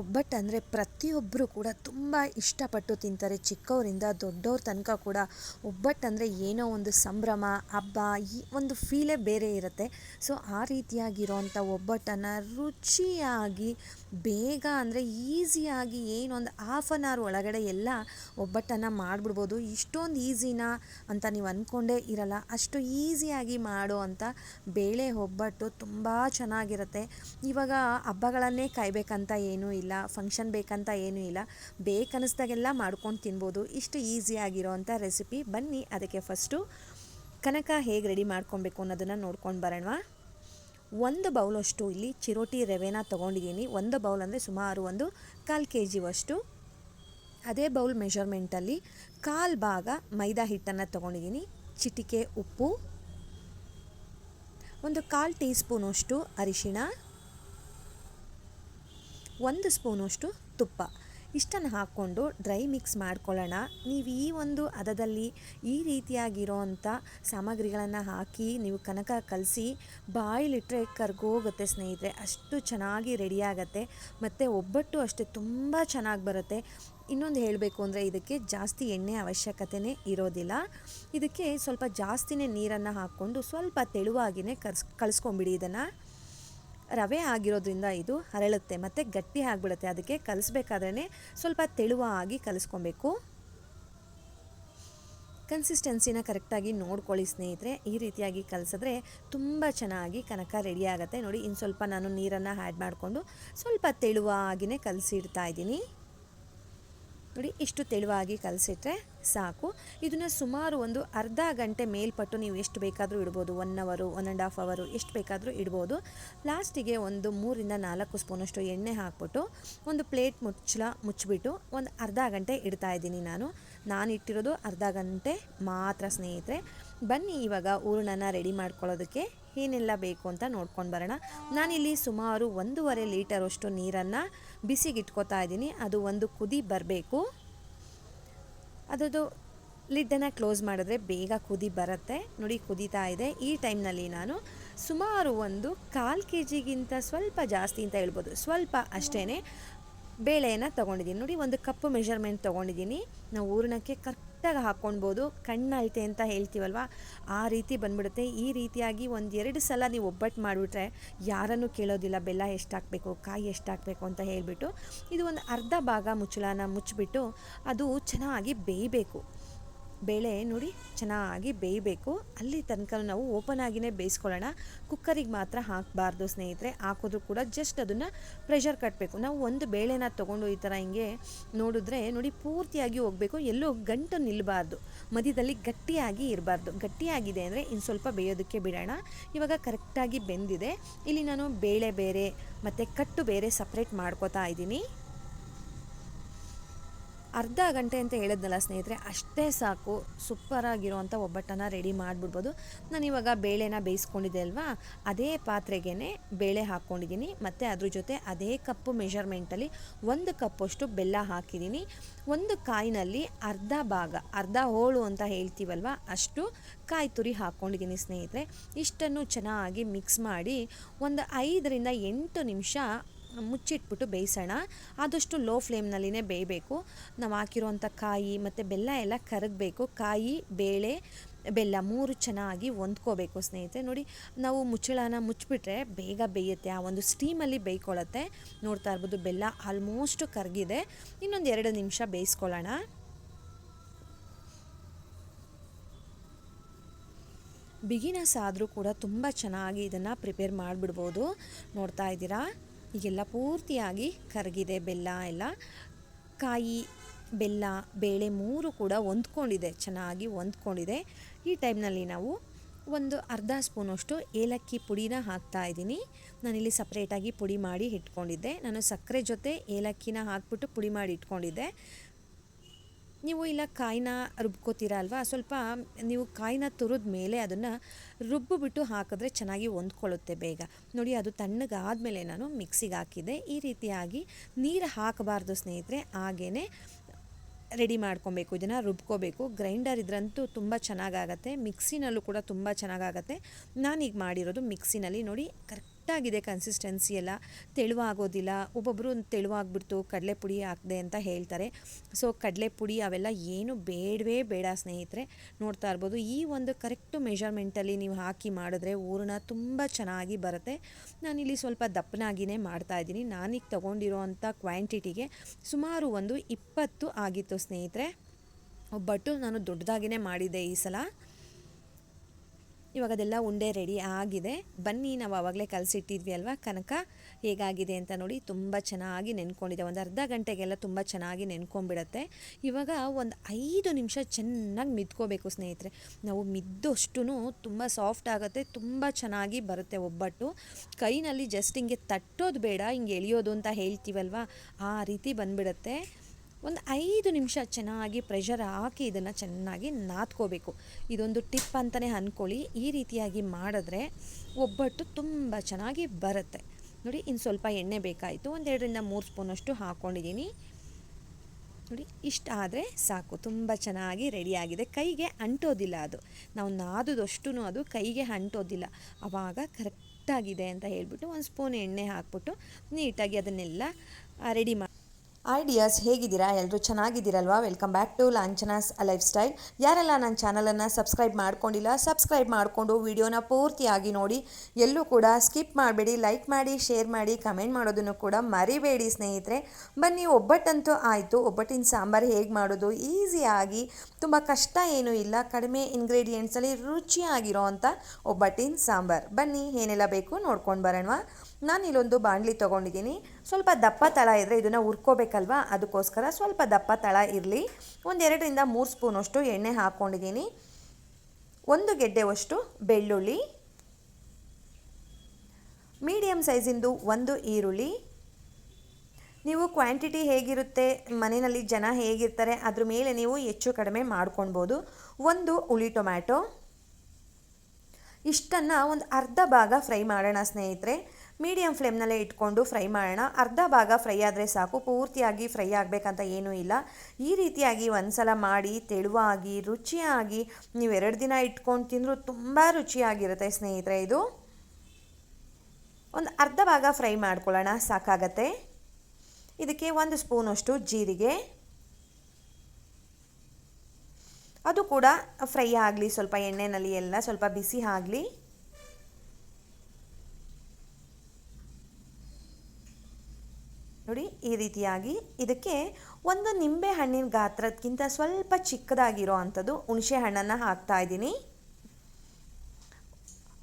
ಒಬ್ಬಟ್ಟು ಅಂದರೆ ಪ್ರತಿಯೊಬ್ಬರು ಕೂಡ ತುಂಬ ಇಷ್ಟಪಟ್ಟು ತಿಂತಾರೆ. ಚಿಕ್ಕವರಿಂದ ದೊಡ್ಡವ್ರ ತನಕ ಕೂಡ ಒಬ್ಬಟ್ಟು ಅಂದರೆ ಏನೋ ಒಂದು ಸಂಭ್ರಮ, ಹಬ್ಬ, ಈ ಒಂದು ಫೀಲೇ ಬೇರೆ ಇರುತ್ತೆ. ಸೊ ಆ ರೀತಿಯಾಗಿರೋವಂಥ ಒಬ್ಬಟ್ಟನ್ನು ರುಚಿಯಾಗಿ ಬೇಗ ಅಂದರೆ ಈಸಿಯಾಗಿ ಏನೊಂದು ಹಾಫ್ ಅನ್ ಅವರ್ ಒಳಗಡೆ ಎಲ್ಲ ಒಬ್ಬಟ್ಟನ್ನು ಮಾಡಿಬಿಡ್ಬೋದು. ಇಷ್ಟೊಂದು ಈಸಿನಾ ಅಂತ ನೀವು ಅಂದ್ಕೊಂಡೇ ಇರಲ್ಲ. ಅಷ್ಟು ಈಸಿಯಾಗಿ ಮಾಡೋ ಅಂಥ ಬೇಳೆ ಒಬ್ಬಟ್ಟು ತುಂಬ ಚೆನ್ನಾಗಿರುತ್ತೆ. ಇವಾಗ ಹಬ್ಬಗಳನ್ನೇ ಕಾಯಬೇಕಂತ ಏನೂ ಇಲ್ಲ ಫಂಕ್ಷನ್ ಬೇಕಂತ ಏನೂ ಇಲ್ಲ. ಬೇಕನ್ನಿಸ್ದಾಗೆಲ್ಲ ಮಾಡ್ಕೊಂಡು ತಿನ್ಬೋದು. ಇಷ್ಟು ಈಸಿಯಾಗಿರೋವಂಥ ರೆಸಿಪಿ ಬನ್ನಿ. ಅದಕ್ಕೆ ಫಸ್ಟು ಕನಕ ಹೇಗೆ ರೆಡಿ ಮಾಡ್ಕೊಬೇಕು ಅನ್ನೋದನ್ನು ನೋಡ್ಕೊಂಡು ಬರೋಣ ಒಂದು ಬೌಲಷ್ಟು ಇಲ್ಲಿ ಚಿರೋಟಿ ರವೆನ ತೊಗೊಂಡಿದ್ದೀನಿ. ಒಂದು ಬೌಲ್ ಅಂದರೆ ಸುಮಾರು ಒಂದು ಕಾಲು ಕೆ ಜಿವಷ್ಟು ಅದೇ ಬೌಲ್ ಮೆಷರ್ಮೆಂಟಲ್ಲಿ ಕಾಲು ಭಾಗ ಮೈದಾ ಹಿಟ್ಟನ್ನು ತೊಗೊಂಡಿದ್ದೀನಿ. ಚಿಟಿಕೆ, ಉಪ್ಪು. ಒಂದು ಕಾಲು ಟೀ ಸ್ಪೂನಷ್ಟು ಅರಿಶಿಣ. ಒಂದು ಸ್ಪೂನಷ್ಟು ತುಪ್ಪ. ಇಷ್ಟನ್ನು ಹಾಕ್ಕೊಂಡು ಡ್ರೈ ಮಿಕ್ಸ್ ಮಾಡ್ಕೊಳ್ಳೋಣ. ನೀವು ಈ ಒಂದು ಹದದಲ್ಲಿ ಈ ರೀತಿಯಾಗಿರೋವಂಥ ಸಾಮಗ್ರಿಗಳನ್ನು ಹಾಕಿ ನೀವು ಕನಕ ಕಲಸಿ ಬಾಯಿಲಿಟ್ಟರೆ ಕರ್ಗೋಗುತ್ತೆ ಸ್ನೇಹಿತರೆ. ಅಷ್ಟು ಚೆನ್ನಾಗಿ ರೆಡಿಯಾಗತ್ತೆ. ಮತ್ತು ಒಬ್ಬಟ್ಟು ಅಷ್ಟೇ ತುಂಬ ಚೆನ್ನಾಗಿ ಬರುತ್ತೆ. ಇನ್ನೊಂದು ಹೇಳಬೇಕು ಅಂದರೆ ಇದಕ್ಕೆ ಜಾಸ್ತಿ ಎಣ್ಣೆ ಅವಶ್ಯಕತೆಯೇ ಇರೋದಿಲ್ಲ. ಇದಕ್ಕೆ ಸ್ವಲ್ಪ ಜಾಸ್ತಿನೇ ನೀರನ್ನು ಹಾಕ್ಕೊಂಡು ಸ್ವಲ್ಪ ತೆಳುವಾಗಿಯೇ ಕರ್ಸ್ ಕಳಿಸ್ಕೊಂಬಿಡಿ ಇದನ್ನು. ರವೆ ಆಗಿರೋದ್ರಿಂದ ಇದು ಅರಳುತ್ತೆ, ಮತ್ತು ಗಟ್ಟಿ ಆಗಿಬಿಡುತ್ತೆ. ಅದಕ್ಕೆ ಕಲಿಸ್ಬೇಕಾದ್ರೆ ಸ್ವಲ್ಪ ತೆಳುವಾಗಿ ಕಲಿಸ್ಕೊಬೇಕು. ಕನ್ಸಿಸ್ಟೆನ್ಸಿನ ಕರೆಕ್ಟಾಗಿ ನೋಡ್ಕೊಳ್ಳಿ ಸ್ನೇಹಿತರೆ. ಈ ರೀತಿಯಾಗಿ ಕಲಿಸಿದ್ರೆ ತುಂಬ ಚೆನ್ನಾಗಿ ಕನಕ ರೆಡಿ ಆಗುತ್ತೆ. ನೋಡಿ ಇನ್ನು ಸ್ವಲ್ಪ ನಾನು ನೀರನ್ನು ಆ್ಯಡ್ ಮಾಡಿಕೊಂಡು ಸ್ವಲ್ಪ ತೆಳುವಾಗಿಯೇ ಕಲಸಿಡ್ತಾ ಇದ್ದೀನಿ. ನೋಡಿ, ಇಷ್ಟು ತೆಳುವಾಗಿ ಕಲಸಿಟ್ರೆ ಸಾಕು. ಇದನ್ನು ಸುಮಾರು ಒಂದು ಅರ್ಧ ಗಂಟೆ ಮೇಲ್ಪಟ್ಟು ನೀವು ಎಷ್ಟು ಬೇಕಾದರೂ ಇಡ್ಬೋದು. ಒನ್ ಅವರು ಒನ್ ಆ್ಯಂಡ್ ಹಾಫ್ ಅವರು ಎಷ್ಟು ಬೇಕಾದರೂ ಇಡ್ಬೋದು. ಲಾಸ್ಟಿಗೆ ಒಂದು ಮೂರಿಂದ ನಾಲ್ಕು ಸ್ಪೂನಷ್ಟು ಎಣ್ಣೆ ಹಾಕ್ಬಿಟ್ಟು ಒಂದು ಪ್ಲೇಟ್ ಮುಚ್ಚಲ ಮುಚ್ಚಿಬಿಟ್ಟು ಒಂದು ಅರ್ಧ ಗಂಟೆ ಇಡ್ತಾ ಇದ್ದೀನಿ ನಾನು. ನಾನು ಇಟ್ಟಿರೋದು ಅರ್ಧ ಗಂಟೆ ಮಾತ್ರ ಸ್ನೇಹಿತರೆ. ಬನ್ನಿ ಇವಾಗ ಹೂರಣನ ರೆಡಿ ಮಾಡ್ಕೊಳ್ಳೋದಕ್ಕೆ. ಏನೆಲ್ಲ ಬೇಕು ಅಂತ ನೋಡ್ಕೊಂಡು ಬರೋಣ. ನಾನಿಲ್ಲಿ ಸುಮಾರು ಒಂದೂವರೆ ಲೀಟರಷ್ಟು ನೀರನ್ನು ಬಿಸಿಗಿಟ್ಕೋತಾ ಇದ್ದೀನಿ. ಅದು ಒಂದು ಕುದಿ ಬರಬೇಕು. ಅದರದ್ದು ಲಿಡ್ಡನ್ನು ಕ್ಲೋಸ್ ಮಾಡಿದ್ರೆ ಬೇಗ ಕುದಿ ಬರುತ್ತೆ. ನೋಡಿ, ಕುದೀತಾ ಇದೆ. ಈ ಟೈಮ್ನಲ್ಲಿ ನಾನು ಸುಮಾರು ಒಂದು ಕಾಲು ಕೆ ಜಿಗಿಂತ ಸ್ವಲ್ಪ ಜಾಸ್ತಿ ಅಂತ ಹೇಳ್ಬೋದು. ಸ್ವಲ್ಪ ಅಷ್ಟೇ ಬೇಳೆಯನ್ನು ತೊಗೊಂಡಿದ್ದೀನಿ. ನೋಡಿ, ಒಂದು ಕಪ್ಪು ಮೆಷರ್ಮೆಂಟ್ ತೊಗೊಂಡಿದ್ದೀನಿ. ನಾವು ಹೂರಣಕ್ಕೆ ಕರೆಕ್ಟಾಗಿ ಹಾಕ್ಕೊಳ್ಬೋದು ಕಣ್ಣಲ್ತೆ ಅಂತ ಹೇಳ್ತೀವಲ್ವ? ಆ ರೀತಿ ಬಂದ್ಬಿಡುತ್ತೆ. ಈ ರೀತಿಯಾಗಿ ಒಂದು ಎರಡು ಸಲ ನೀವು ಒಬ್ಬಟ್ಟು ಮಾಡಿಬಿಟ್ರೆ ಯಾರನ್ನು ಕೇಳೋದಿಲ್ಲ, ಬೆಲ್ಲ ಎಷ್ಟು ಹಾಕಬೇಕು ಕಾಯಿ ಎಷ್ಟು ಹಾಕಬೇಕು ಅಂತ ಹೇಳಿಬಿಟ್ಟು ಇದು ಒಂದು ಅರ್ಧ ಭಾಗ ಮುಚ್ಚಳನ ಮುಚ್ಚಿಬಿಟ್ಟು ಅದು ಚೆನ್ನಾಗಿ ಬೇಯಬೇಕು. ಬೇಳೆ ನೋಡಿ ಚೆನ್ನಾಗಿ ಬೇಯಬೇಕು. ಅಲ್ಲಿ ತನಕ ನಾವು ಓಪನ್ ಆಗಿನೇ ಬೇಯಿಸ್ಕೊಳ್ಳೋಣ. ಕುಕ್ಕರಿಗೆ ಮಾತ್ರ ಹಾಕಬಾರ್ದು ಸ್ನೇಹಿತರೆ. ಹಾಕಿದ್ರೂ ಕೂಡ ಜಸ್ಟ್ ಅದನ್ನು ಪ್ರೆಷರ್ ಕಟ್ಟಬೇಕು ನಾವು ಒಂದು ಬೇಳೆನ ತೊಗೊಂಡು ಈ ಥರ ಹಿಂಗೆ ನೋಡಿದ್ರೆ ನೋಡಿ ಪೂರ್ತಿಯಾಗಿ ಹೋಗಬೇಕು. ಎಲ್ಲೂ ಗಂಟು ನಿಲ್ಲಬಾರ್ದು ಮಧ್ಯದಲ್ಲಿ ಗಟ್ಟಿಯಾಗಿ ಇರಬಾರ್ದು. ಗಟ್ಟಿಯಾಗಿದೆ ಅಂದರೆ ಇನ್ನು ಸ್ವಲ್ಪ ಬೇಯೋದಕ್ಕೆ ಬಿಡೋಣ. ಇವಾಗ ಕರೆಕ್ಟಾಗಿ ಬೆಂದಿದೆ. ಇಲ್ಲಿ ನಾನು ಬೇಳೆ ಬೇರೆ ಮತ್ತು ಕಟ್ಟು ಬೇರೆ ಸಪ್ರೇಟ್ ಮಾಡ್ಕೋತಾ ಇದ್ದೀನಿ. ಅರ್ಧ ಗಂಟೆ ಅಂತ ಹೇಳಿದ್ನಲ್ಲ ಸ್ನೇಹಿತರೆ, ಅಷ್ಟೇ ಸಾಕು. ಸೂಪರಾಗಿರುವಂಥ ಒಬ್ಬಟ್ಟನ್ನು ರೆಡಿ ಮಾಡಿಬಿಡ್ಬೋದು. ನಾನು ಇವಾಗ ಬೇಳೆನ ಬೇಯಿಸ್ಕೊಂಡಿದ್ದೆ ಅಲ್ವಾ? ಅದೇ ಪಾತ್ರೆಗೆ ಬೇಳೆ ಹಾಕ್ಕೊಂಡಿದ್ದೀನಿ. ಮತ್ತು ಅದ್ರ ಜೊತೆ ಅದೇ ಕಪ್ಪು ಮೆಷರ್ಮೆಂಟಲ್ಲಿ ಒಂದು ಕಪ್ಪಷ್ಟು ಬೆಲ್ಲ ಹಾಕಿದ್ದೀನಿ. ಒಂದು ಕಾಯಿನಲ್ಲಿ ಅರ್ಧ ಭಾಗ, ಅರ್ಧ ಹೋಳು ಅಂತ ಹೇಳ್ತೀವಲ್ವ, ಅಷ್ಟು ಕಾಯಿ ತುರಿ ಹಾಕ್ಕೊಂಡಿದ್ದೀನಿ ಸ್ನೇಹಿತರೆ. ಇಷ್ಟನ್ನು ಚೆನ್ನಾಗಿ ಮಿಕ್ಸ್ ಮಾಡಿ ಒಂದು ಐದರಿಂದ ಎಂಟು ನಿಮಿಷ ಮುಚ್ಚಿಟ್ಬಿಟ್ಟು ಬೇಯಿಸೋಣ. ಆದಷ್ಟು ಲೋ ಫ್ಲೇಮ್ನಲ್ಲಿನೇ ಬೇಯಬೇಕು. ನಾವು ಹಾಕಿರುವಂಥ ಕಾಯಿ ಮತ್ತು ಬೆಲ್ಲ ಎಲ್ಲ ಕರಗಬೇಕು ಕಾಯಿ, ಬೇಳೆ, ಬೆಲ್ಲ ಮೂರು ಚೆನ್ನಾಗಿ ಹೊಂದ್ಕೋಬೇಕು ಸ್ನೇಹಿತರೆ. ನೋಡಿ, ನಾವು ಮುಚ್ಚಳನ ಮುಚ್ಚಿಬಿಟ್ರೆ ಬೇಗ ಬೇಯುತ್ತೆ. ಆ ಒಂದು ಸ್ಟೀಮಲ್ಲಿ ಬೇಯ್ಕೊಳ್ಳುತ್ತೆ. ನೋಡ್ತಾ ಇರ್ಬೋದು ಬೆಲ್ಲ ಆಲ್ಮೋಸ್ಟ್ ಕರಗಿದೆ. ಇನ್ನೊಂದು ಎರಡು ನಿಮಿಷ ಬೇಯಿಸ್ಕೊಳ್ಳೋಣ. ಬಿಗಿನಸ್ ಆದರೂ ಕೂಡ ತುಂಬ ಚೆನ್ನಾಗಿ ಇದನ್ನು ಪ್ರಿಪೇರ್ ಮಾಡಿಬಿಡ್ಬೋದು. ನೋಡ್ತಾ ಇದ್ದೀರಾ? ಈಗೆಲ್ಲ ಪೂರ್ತಿಯಾಗಿ ಕರಗಿದೆ, ಬೆಲ್ಲ ಎಲ್ಲ. ಕಾಯಿ, ಬೆಲ್ಲ, ಬೇಳೆ ಮೂರು ಕೂಡ ಹೊಂದ್ಕೊಂಡಿದೆ, ಚೆನ್ನಾಗಿ ಹೊಂದ್ಕೊಂಡಿದೆ. ಈ ಟೈಮ್ನಲ್ಲಿ ನಾವು ಒಂದು ಅರ್ಧ ಸ್ಪೂನಷ್ಟು ಏಲಕ್ಕಿ ಪುಡಿನ ಹಾಕ್ತಾ ಇದ್ದೀನಿ. ನಾನಿಲ್ಲಿ ಸಪ್ರೇಟಾಗಿ ಪುಡಿ ಮಾಡಿ ಇಟ್ಕೊಂಡಿದ್ದೆ. ನಾನು ಸಕ್ಕರೆ ಜೊತೆ ಏಲಕ್ಕಿನ ಹಾಕ್ಬಿಟ್ಟು ಪುಡಿ ಮಾಡಿ ಇಟ್ಕೊಂಡಿದ್ದೆ. ನೀವು ಇಲ್ಲ ಕಾಯಿನ ರುಬ್ಕೋತೀರಾ ಅಲ್ವಾ? ಸ್ವಲ್ಪ ನೀವು ಕಾಯಿನ ತುರಿದ ಮೇಲೆ ಅದನ್ನು ರುಬ್ಬಿಬಿಟ್ಟು ಹಾಕಿದ್ರೆ ಚೆನ್ನಾಗಿ ಹೊಂದ್ಕೊಳ್ಳುತ್ತೆ ಬೇಗ. ನೋಡಿ, ಅದು ತಣ್ಣಗಾದಮೇಲೆ ನಾನು ಮಿಕ್ಸಿಗೆ ಹಾಕಿದ್ದೆ. ಈ ರೀತಿಯಾಗಿ ನೀರು ಹಾಕಬಾರ್ದು ಸ್ನೇಹಿತರೆ ಹಾಗೇ ರೆಡಿ ಮಾಡ್ಕೊಬೇಕು. ಇದನ್ನು ರುಬ್ಕೋಬೇಕು. ಗ್ರೈಂಡರ್ ಇದ್ರಂತೂ ತುಂಬ ಚೆನ್ನಾಗಾಗತ್ತೆ. ಮಿಕ್ಸಿನಲ್ಲೂ ಕೂಡ ತುಂಬ ಚೆನ್ನಾಗಾಗತ್ತೆ. ನಾನೀಗ ಮಾಡಿರೋದು ಮಿಕ್ಸಿನಲ್ಲಿ. ನೋಡಿ, ಕರೆಕ್ಟ್ ಕರೆಕ್ಟಾಗಿದೆ ಕನ್ಸಿಸ್ಟೆನ್ಸಿ ಎಲ್ಲ. ತೆಳುವಾಗೋದಿಲ್ಲ. ಒಬ್ಬೊಬ್ಬರು ತೆಳುವಾಗ್ಬಿಡ್ತು ಕಡಲೆ ಪುಡಿ ಹಾಕಿದೆ ಅಂತ ಹೇಳ್ತಾರೆ. ಸೊ ಕಡಲೆ ಪುಡಿ ಅವೆಲ್ಲ ಏನು ಬೇಡವೇ ಬೇಡ ಸ್ನೇಹಿತರೆ. ನೋಡ್ತಾ ಇರ್ಬೋದು, ಈ ಒಂದು ಕರೆಕ್ಟು ಮೆಷರ್ಮೆಂಟಲ್ಲಿ ನೀವು ಹಾಕಿ ಮಾಡಿದ್ರೆ ಹೂರಣ ತುಂಬ ಚೆನ್ನಾಗಿ ಬರುತ್ತೆ. ನಾನಿಲ್ಲಿ ಸ್ವಲ್ಪ ದಪ್ಪನಾಗಿಯೇ ಮಾಡ್ತಾಯಿದ್ದೀನಿ ನಾನೀಗ ತೊಗೊಂಡಿರೋ ಅಂಥ ಕ್ವಾಂಟಿಟಿಗೆ ಸುಮಾರು ಒಂದು ಇಪ್ಪತ್ತು ಆಗಿತ್ತು ಸ್ನೇಹಿತರೆ. ಒಬ್ಬಟ್ಟು ನಾನು ದೊಡ್ಡದಾಗಿಯೇ ಮಾಡಿದ್ದೆ ಈ ಸಲ. ಇವಾಗ ಅದೆಲ್ಲ ಉಂಡೆ ರೆಡಿ ಆಗಿದೆ. ಬನ್ನಿ ನಾವು ಆವಾಗಲೇ ಕಲಸಿಟ್ಟಿದ್ವಿ ಅಲ್ವಾ? ಕನಕ, ಹೇಗಾಗಿದೆ ಅಂತ ನೋಡಿ ತುಂಬ ಚೆನ್ನಾಗಿ ನೆನ್ಕೊಂಡಿದೆ. ಒಂದು ಅರ್ಧ ಗಂಟೆಗೆಲ್ಲ ತುಂಬ ಚೆನ್ನಾಗಿ ನೆನ್ಕೊಂಡ್ಬಿಡತ್ತೆ. ಇವಾಗ ಒಂದು ಐದು ನಿಮಿಷ ಚೆನ್ನಾಗಿ ಮಿದ್ಕೋಬೇಕು ಸ್ನೇಹಿತರೆ. ನಾವು ಮಿದ್ದಷ್ಟು ತುಂಬ ಸಾಫ್ಟ್ ಆಗುತ್ತೆ, ತುಂಬ ಚೆನ್ನಾಗಿ ಬರುತ್ತೆ ಒಬ್ಬಟ್ಟು. ಕೈನಲ್ಲಿ ಜಸ್ಟ್ ಹಿಂಗೆ ತಟ್ಟೋದು ಬೇಡ, ಹಿಂಗೆ ಎಳೆಯೋದು ಅಂತ ಹೇಳ್ತೀವಲ್ವ? ಆ ರೀತಿ ಬಂದ್ಬಿಡುತ್ತೆ. ಒಂದು ಐದು ನಿಮಿಷ ಚೆನ್ನಾಗಿ ಪ್ರೆಷರ್ ಹಾಕಿ ಇದನ್ನು ಚೆನ್ನಾಗಿ ನಾದ್ಕೋಬೇಕು. ಇದೊಂದು ಟಿಪ್ ಅಂತಲೇ ಅಂದ್ಕೊಳ್ಳಿ ಈ ರೀತಿಯಾಗಿ ಮಾಡಿದ್ರೆ ಒಬ್ಬಟ್ಟು ತುಂಬ ಚೆನ್ನಾಗಿ ಬರುತ್ತೆ. ನೋಡಿ, ಇನ್ನು ಸ್ವಲ್ಪ ಎಣ್ಣೆ ಬೇಕಾಯಿತು. ಒಂದೆರಡರಿಂದ ಮೂರು ಸ್ಪೂನಷ್ಟು ಹಾಕ್ಕೊಂಡಿದ್ದೀನಿ ನೋಡಿ, ಇಷ್ಟ ಆದರೆ ಸಾಕು. ತುಂಬ ಚೆನ್ನಾಗಿ ರೆಡಿಯಾಗಿದೆ ಕೈಗೆ ಅಂಟೋದಿಲ್ಲ ಅದು. ನಾವು ನಾದದಷ್ಟು ಅದು ಕೈಗೆ ಅಂಟೋದಿಲ್ಲ. ಆವಾಗ ಕರೆಕ್ಟಾಗಿದೆ ಅಂತ ಹೇಳಿಬಿಟ್ಟು ಒಂದು ಸ್ಪೂನ್ ಎಣ್ಣೆ ಹಾಕ್ಬಿಟ್ಟು ನೀಟಾಗಿ ಅದನ್ನೆಲ್ಲ ರೆಡಿ ಮಾಡಿ ಐಡಿಯಾಸ್ ಹೇಗಿದ್ದೀರಾ? ಎಲ್ಲರೂ ಚೆನ್ನಾಗಿದ್ದೀರಲ್ವಾ? ವೆಲ್ಕಮ್ ಬ್ಯಾಕ್ ಟು ಲಾಂಛನಾಸ್ ಲೈಫ್ ಸ್ಟೈಲ್ ಯಾರೆಲ್ಲ ನನ್ನ ಚಾನಲನ್ನು ಸಬ್ಸ್ಕ್ರೈಬ್ ಮಾಡ್ಕೊಂಡಿಲ್ಲ ಸಬ್ಸ್ಕ್ರೈಬ್ ಮಾಡಿಕೊಂಡು ವಿಡಿಯೋನ ಪೂರ್ತಿಯಾಗಿ ನೋಡಿ, ಎಲ್ಲೂ ಕೂಡ ಸ್ಕಿಪ್ ಮಾಡಬೇಡಿ ಲೈಕ್ ಮಾಡಿ ಶೇರ್ ಮಾಡಿ ಕಮೆಂಟ್ ಮಾಡೋದನ್ನು ಕೂಡ ಮರಿಬೇಡಿ ಸ್ನೇಹಿತರೆ. ಬನ್ನಿ, ಒಬ್ಬಟ್ಟಂತೂ ಆಯಿತು. ಒಬ್ಬಟ್ಟಿನ ಸಾಂಬಾರು ಹೇಗೆ ಮಾಡೋದು? ಈಸಿಯಾಗಿ ತುಂಬ ಕಷ್ಟ ಏನೂ ಇಲ್ಲ. ಕಡಿಮೆ ಇಂಗ್ರೀಡಿಯೆಂಟ್ಸಲ್ಲಿ ರುಚಿಯಾಗಿರೋ ಅಂಥ ಒಬ್ಬಟ್ಟಿನ ಸಾಂಬಾರು. ಬನ್ನಿ, ಏನೆಲ್ಲ ಬೇಕು ನೋಡ್ಕೊಂಡು ಬರೋಣವಾ ನಾನು ಇಲ್ಲೊಂದು ಬಾಣಲಿ ತೊಗೊಂಡಿದ್ದೀನಿ. ಸ್ವಲ್ಪ ದಪ್ಪ ತಳ ಇದ್ದರೆ ಇದನ್ನು ಹುರ್ಕೋಬೇಕಲ್ವಾ? ಅದಕ್ಕೋಸ್ಕರ ಸ್ವಲ್ಪ ದಪ್ಪ ತಳ ಇರಲಿ. ಒಂದೆರಡರಿಂದ ಮೂರು ಸ್ಪೂನಷ್ಟು ಎಣ್ಣೆ ಹಾಕ್ಕೊಂಡಿದ್ದೀನಿ ಒಂದು ಗೆಡ್ಡೆವಷ್ಟು ಬೆಳ್ಳುಳ್ಳಿ. ಮೀಡಿಯಮ್ ಸೈಜಿಂದು ಒಂದು ಈರುಳ್ಳಿ. ನೀವು ಕ್ವಾಂಟಿಟಿ ಹೇಗಿರುತ್ತೆ, ಮನೆಯಲ್ಲಿ ಜನ ಹೇಗಿರ್ತಾರೆ, ಅದ್ರ ಮೇಲೆ ನೀವು ಹೆಚ್ಚು ಕಡಿಮೆ ಮಾಡ್ಕೊಳ್ಬೋದು. ಒಂದು ಹುಳಿ ಟೊಮ್ಯಾಟೊ. ಇಷ್ಟನ್ನು ಒಂದು ಅರ್ಧ ಭಾಗ ಫ್ರೈ ಮಾಡೋಣ ಸ್ನೇಹಿತರೆ. ಮೀಡಿಯಮ್ ಫ್ಲೇಮ್ನಲ್ಲೇ ಇಟ್ಕೊಂಡು ಫ್ರೈ ಮಾಡೋಣ. ಅರ್ಧ ಭಾಗ ಫ್ರೈ ಆದರೆ ಸಾಕು. ಪೂರ್ತಿಯಾಗಿ ಫ್ರೈ ಆಗಬೇಕಂತ ಏನೂ ಇಲ್ಲ. ಈ ರೀತಿಯಾಗಿ ಒಂದ್ಸಲ ಮಾಡಿ ತೆಳುವಾಗಿ, ರುಚಿಯಾಗಿ ನೀವು ಎರಡು ದಿನ ಇಟ್ಕೊಂಡು ತಿಂದರೂ ತುಂಬ ರುಚಿಯಾಗಿರುತ್ತೆ ಸ್ನೇಹಿತರೆ ಇದು. ಒಂದು ಅರ್ಧ ಭಾಗ ಫ್ರೈ ಮಾಡ್ಕೊಳ್ಳೋಣ. ಸಾಕಾಗತ್ತೆ. ಇದಕ್ಕೆ ಒಂದು ಸ್ಪೂನಷ್ಟು ಜೀರಿಗೆ. ಅದು ಕೂಡ ಫ್ರೈ ಆಗಲಿ, ಸ್ವಲ್ಪ ಎಣ್ಣೆನಲ್ಲಿ ಎಲ್ಲ ಸ್ವಲ್ಪ ಬಿಸಿ ಆಗಲಿ. ನೋಡಿ, ಈ ರೀತಿಯಾಗಿ ಇದಕ್ಕೆ ಒಂದು ನಿಂಬೆ ಹಣ್ಣಿನ ಗಾತ್ರಕ್ಕಿಂತ ಸ್ವಲ್ಪ ಚಿಕ್ಕದಾಗಿರೋ ಅಂಥದ್ದು ಹುಣಸೆ ಹಣ್ಣನ್ನು ಹಾಕ್ತಾ ಇದ್ದೀನಿ.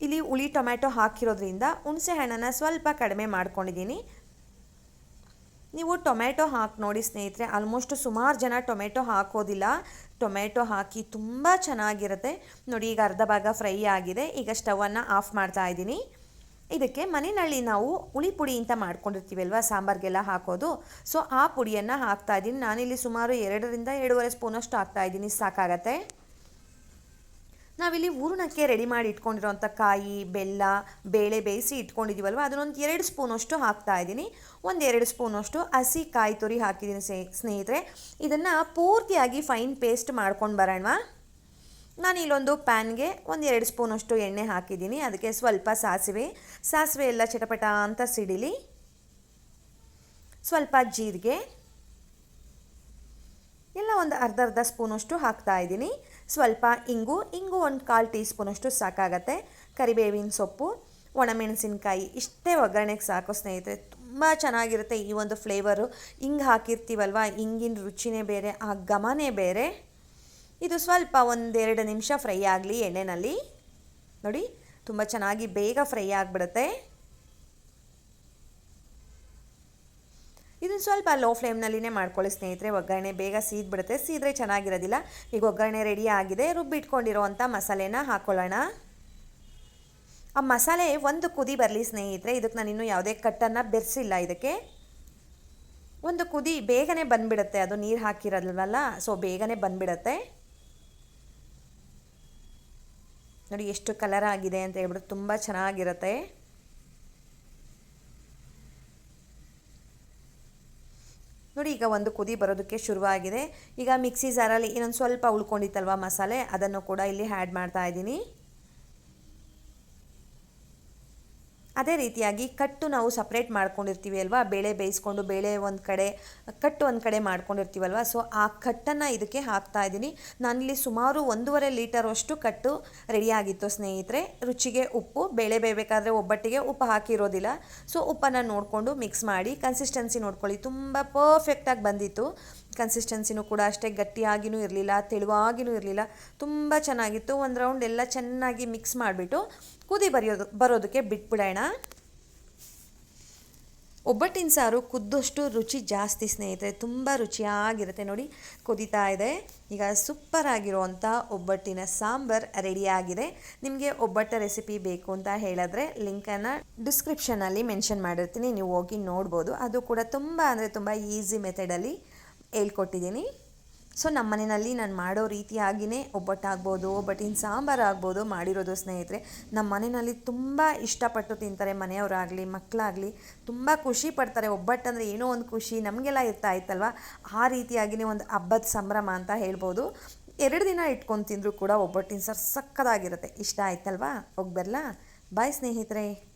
ಇಲ್ಲಿ ಹುಳಿ ಟೊಮ್ಯಾಟೊ ಹಾಕಿರೋದ್ರಿಂದ ಹುಣಸೆ ಹಣ್ಣನ್ನು ಸ್ವಲ್ಪ ಕಡಿಮೆ ಮಾಡ್ಕೊಂಡಿದ್ದೀನಿ. ನೀವು ಟೊಮೆಟೊ ಹಾಕಿ ನೋಡಿ ಸ್ನೇಹಿತರೆ, ಆಲ್ಮೋಸ್ಟ್ ಸುಮಾರು ಜನ ಟೊಮೆಟೊ ಹಾಕೋದಿಲ್ಲ. ಟೊಮೆಟೊ ಹಾಕಿ ತುಂಬ ಚೆನ್ನಾಗಿರುತ್ತೆ. ನೋಡಿ, ಈಗ ಅರ್ಧ ಭಾಗ ಫ್ರೈ ಆಗಿದೆ. ಈಗ ಸ್ಟವನ್ನು ಆಫ್ ಮಾಡ್ತಾ ಇದ್ದೀನಿ. ಇದಕ್ಕೆ ಮನೆಯಲ್ಲಿ ನಾವು ಹುಳಿ ಪುಡಿ ಅಂತ ಮಾಡ್ಕೊಂಡಿರ್ತೀವಿ ಅಲ್ವಾ ಸಾಂಬಾರಿಗೆಲ್ಲ ಹಾಕೋದು. ಸೊ ಆ ಪುಡಿಯನ್ನು ಹಾಕ್ತಾ ಇದ್ದೀನಿ. ನಾನಿಲ್ಲಿ ಸುಮಾರು ಎರಡರಿಂದ ಎರಡೂವರೆ ಸ್ಪೂನಷ್ಟು ಹಾಕ್ತಾ ಇದ್ದೀನಿ. ಸಾಕಾಗತ್ತೆ? ನಾವಿಲ್ಲಿ ಹೂರಣಕ್ಕೆ ರೆಡಿ ಮಾಡಿ ಇಟ್ಕೊಂಡಿರೋಂಥ ಕಾಯಿ, ಬೆಲ್ಲ, ಬೇಳೆ ಬೇಯಿಸಿ ಇಟ್ಕೊಂಡಿದ್ದೀವಲ್ವ ಅದನ್ನೊಂದು ಎರಡು ಸ್ಪೂನಷ್ಟು ಹಾಕ್ತಾ ಇದ್ದೀನಿ. ಒಂದೆರಡು ಸ್ಪೂನಷ್ಟು ಹಸಿ ಕಾಯಿ ತುರಿ ಹಾಕಿದ್ದೀನಿ ಸ್ನೇಹಿತರೆ. ಇದನ್ನು ಪೂರ್ತಿಯಾಗಿ ಫೈನ್ ಪೇಸ್ಟ್ ಮಾಡ್ಕೊಂಡು ಬರೋಣ ನಾನು ಇಲ್ಲೊಂದು ಪ್ಯಾನ್ಗೆ ಒಂದು ಎರಡು ಸ್ಪೂನಷ್ಟು ಎಣ್ಣೆ ಹಾಕಿದ್ದೀನಿ. ಅದಕ್ಕೆ ಸ್ವಲ್ಪ ಸಾಸಿವೆ. ಸಾಸಿವೆ ಎಲ್ಲ ಚಟಪಟ ಅಂತ ಸಿಡಿಲಿ. ಸ್ವಲ್ಪ ಜೀರಿಗೆ. ಎಲ್ಲ ಒಂದು ಅರ್ಧ ಅರ್ಧ ಸ್ಪೂನಷ್ಟು ಹಾಕ್ತಾ ಇದ್ದೀನಿ. ಸ್ವಲ್ಪ ಇಂಗು. ಇಂಗು ಒಂದು ಕಾಲು ಟೀ ಸ್ಪೂನಷ್ಟು ಸಾಕಾಗತ್ತೆ. ಕರಿಬೇವಿನ ಸೊಪ್ಪು. ಒಣಮೆಣಸಿನ್ಕಾಯಿ. ಇಷ್ಟೇ ಒಗ್ಗರಣೆಗೆ ಸಾಕು ಸ್ನೇಹಿತರೆ. ತುಂಬ ಚೆನ್ನಾಗಿರುತ್ತೆ ಈ ಒಂದು ಫ್ಲೇವರು. ಹಿಂಗೆ ಹಾಕಿರ್ತೀವಲ್ವ? ಹಿಂಗಿನ ರುಚಿನೇ ಬೇರೆ, ಆ ಘಮನೇ ಬೇರೆ. ಇದು ಸ್ವಲ್ಪ ಒಂದೆರಡು ನಿಮಿಷ ಫ್ರೈ ಆಗಲಿ ಎಣ್ಣೆನಲ್ಲಿ. ನೋಡಿ, ತುಂಬ ಚೆನ್ನಾಗಿ ಬೇಗ ಫ್ರೈ ಆಗಿಬಿಡುತ್ತೆ. ಇದನ್ನು ಸ್ವಲ್ಪ ಲೋ ಫ್ಲೇಮ್ನಲ್ಲಿನೇ ಮಾಡ್ಕೊಳ್ಳಿ ಸ್ನೇಹಿತರೆ, ಒಗ್ಗರಣೆ ಬೇಗ ಸೀದ್ಬಿಡುತ್ತೆ. ಸೀದ್ರೆ ಚೆನ್ನಾಗಿರೋದಿಲ್ಲ. ಈಗ ಒಗ್ಗರಣೆ ರೆಡಿ ಆಗಿದೆ ರುಬ್ಬಿಟ್ಕೊಂಡಿರೋವಂಥ ಮಸಾಲೆನ ಹಾಕ್ಕೊಳ್ಳೋಣ ಆ ಮಸಾಲೆ ಒಂದು ಕುದಿ ಬರಲಿ ಸ್ನೇಹಿತರೆ, ಇದಕ್ಕೆ ನಾನು ಇನ್ನೂ ಯಾವುದೇ ಕಟ್ಟನ್ನು ಬೆರೆಸಿಲ್ಲ ಇದಕ್ಕೆ. ಒಂದು ಕುದಿ ಬೇಗನೆ ಬಂದುಬಿಡುತ್ತೆ, ಅದು ನೀರು ಹಾಕಿರೋದಲ್ವಲ್ಲ ಸೊ ಬೇಗನೆ ಬಂದುಬಿಡುತ್ತೆ. ನೋಡಿ ಎಷ್ಟು ಕಲರ್ ಆಗಿದೆ ಅಂತ ಹೇಳ್ಬಿಟ್ಟು ತುಂಬ ಚೆನ್ನಾಗಿರುತ್ತೆ. ನೋಡಿ ಈಗ ಒಂದು ಕುದಿ ಬರೋದಕ್ಕೆ ಶುರುವಾಗಿದೆ. ಈಗ ಮಿಕ್ಸಿ ಜಾರಲ್ಲಿ ಇನ್ನೊಂದು ಸ್ವಲ್ಪ ಉಳ್ಕೊಂಡಿತ್ತಲ್ವ ಮಸಾಲೆ, ಅದನ್ನು ಕೂಡ ಇಲ್ಲಿ ಆ್ಯಡ್ ಮಾಡ್ತಾ ಇದ್ದೀನಿ. ಅದೇ ರೀತಿಯಾಗಿ ಕಟ್ಟು ನಾವು ಸಪ್ರೇಟ್ ಮಾಡ್ಕೊಂಡಿರ್ತೀವಿ ಅಲ್ವಾ? ಬೇಳೆ ಬೇಯಿಸ್ಕೊಂಡು ಬೇಳೆ ಒಂದು ಕಡೆ, ಕಟ್ಟು ಒಂದು ಕಡೆ ಮಾಡ್ಕೊಂಡಿರ್ತೀವಲ್ವ? ಸೊ ಆ ಕಟ್ಟನ್ನು ಇದಕ್ಕೆ ಹಾಕ್ತಾ ಇದ್ದೀನಿ. ನಾನಿಲ್ಲಿ ಸುಮಾರು ಒಂದೂವರೆ ಲೀಟರ್ ಅಷ್ಟು ಕಟ್ಟು ರೆಡಿಯಾಗಿತ್ತು ಸ್ನೇಹಿತರೆ. ರುಚಿಗೆ ಉಪ್ಪು, ಬೇಳೆ ಬೇಯಬೇಕಾದ್ರೆ ಒಬ್ಬಟ್ಟಿಗೆ ಉಪ್ಪು ಹಾಕಿರೋದಿಲ್ಲ. ಸೊ ಉಪ್ಪನ್ನು ನೋಡಿಕೊಂಡು ಮಿಕ್ಸ್ ಮಾಡಿ ಕನ್ಸಿಸ್ಟೆನ್ಸಿ ನೋಡ್ಕೊಳ್ಳಿ. ತುಂಬ ಪರ್ಫೆಕ್ಟಾಗಿ ಬಂದಿತ್ತು. ಕನ್ಸಿಸ್ಟೆನ್ಸಿನೂ ಕೂಡ ಅಷ್ಟೇ ಗಟ್ಟಿಯಾಗಿಯೂ ಇರಲಿಲ್ಲ ತೆಳುವಾಗಿಯೂ ಇರಲಿಲ್ಲ. ತುಂಬ ಚೆನ್ನಾಗಿತ್ತು. ಒಂದು ರೌಂಡ್ ಎಲ್ಲ ಚೆನ್ನಾಗಿ ಮಿಕ್ಸ್ ಮಾಡಿಬಿಟ್ಟು ಕುದಿ ಬರೆಯೋದು, ಬರೋದಕ್ಕೆ ಬಿಟ್ಬಿಡೋಣ. ಒಬ್ಬಟ್ಟಿನ ಸಾರು ಕುದ್ದಷ್ಟು ರುಚಿ ಜಾಸ್ತಿ ಸ್ನೇಹಿತರೆ, ತುಂಬ ರುಚಿಯಾಗಿರುತ್ತೆ ನೋಡಿ, ಕುದೀತಾ ಇದೆ. ಈಗ ಸೂಪರ್ ಆಗಿರುವಂಥ ಒಬ್ಬಟ್ಟಿನ ಸಾಂಬಾರ್ ರೆಡಿಯಾಗಿದೆ ನಿಮಗೆ ಒಬ್ಬಟ್ಟ ರೆಸಿಪಿ ಬೇಕು ಅಂತ ಹೇಳಿದ್ರೆ ಲಿಂಕನ್ನು ಡಿಸ್ಕ್ರಿಪ್ಷನಲ್ಲಿ ಮೆನ್ಷನ್ ಮಾಡಿರ್ತೀನಿ, ನೀವು ಹೋಗಿ ನೋಡ್ಬೋದು. ಅದು ಕೂಡ ತುಂಬ ಅಂದರೆ ತುಂಬ ಈಸಿ ಮೆಥಡಲ್ಲಿ ಹೇಳ್ಕೊಟ್ಟಿದ್ದೀನಿ. ಸೊ ನಮ್ಮ ಮನೆಯಲ್ಲಿ ನಾನು ಮಾಡೋ ರೀತಿಯಾಗಿಯೇ ಒಬ್ಬಟ್ಟಾಗ್ಬೋದು ಒಬ್ಬಟ್ಟಿನ ಸಾಂಬಾರು ಆಗ್ಬೋದು ಮಾಡಿರೋದು ಸ್ನೇಹಿತರೆ. ನಮ್ಮ ಮನೆಯಲ್ಲಿ ತುಂಬ ಇಷ್ಟಪಟ್ಟು ತಿಂತಾರೆ ಮನೆಯವರಾಗಲಿ, ಮಕ್ಕಳಾಗಲಿ. ತುಂಬ ಖುಷಿ ಪಡ್ತಾರೆ. ಒಬ್ಬಟ್ಟಂದರೆ ಏನೋ ಒಂದು ಖುಷಿ, ನಮಗೆಲ್ಲ ಇರ್ತಾ ಇತ್ತಲ್ವ? ಆ ರೀತಿಯಾಗಿಯೇ ಒಂದು ಹಬ್ಬದ ಸಂಭ್ರಮ ಅಂತ ಹೇಳ್ಬೋದು. ಎರಡು ದಿನ ಇಟ್ಕೊಂಡು ತಿಂದರೂ ಕೂಡ ಒಬ್ಬಟ್ಟಿನ ಸರ್ ಸಕ್ಕದಾಗಿರುತ್ತೆ. ಇಷ್ಟ ಆಯ್ತಲ್ವಾ? ಹೋಗಿ ಬಾಯ್ ಸ್ನೇಹಿತರೆ.